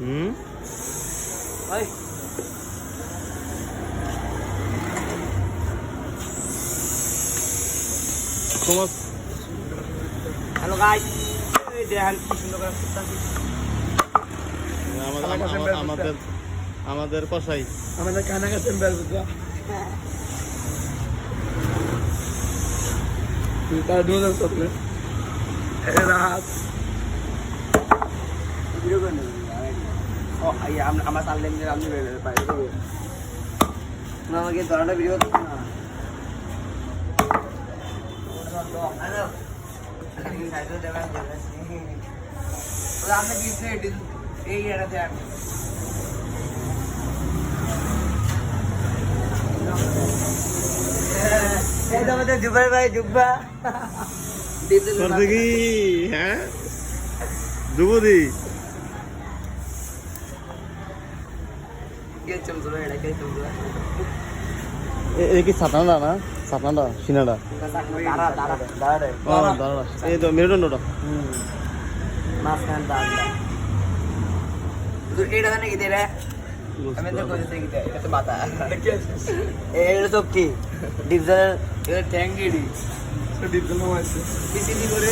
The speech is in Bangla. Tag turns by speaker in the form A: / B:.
A: হুম?
B: ভাই।
A: তোমার
B: হ্যালো গাইস এই দেখেন কি সুন্দর করে
A: আমাদের আমাদের আমাদের কষাই
C: আমাদের কানা কাছে বের বুঝলা তার দুজন রাত
B: ভিডিও করে নেবেন ও এই আম- আমরা চাললেন যে আপনি আমাকে না হ্যালো আপনি এই এটাতে আপনি এই তো আমাদের জুবাই ভাই জুব্বা
A: করছে কি হ্যাঁ যুবদি
B: কে চলছিল এটা কে চলছিল
A: এই কি সাতানটা না? সাতানটা সিনাটা
B: দাঁড়া দাঁড়া। দাঁড়া রে
A: ও দাঁড়া এই তো মেরুদণ্ডটা।
B: মাঝখানে দাঁড়া এটা জানে কি দে আমি তো কইতে কি দে এটা তো মাথা এটা তো কি? ডিপজার এটা ট্যাঙ্কি ডি
C: ডিপজল আছে।
B: সিসিডি করে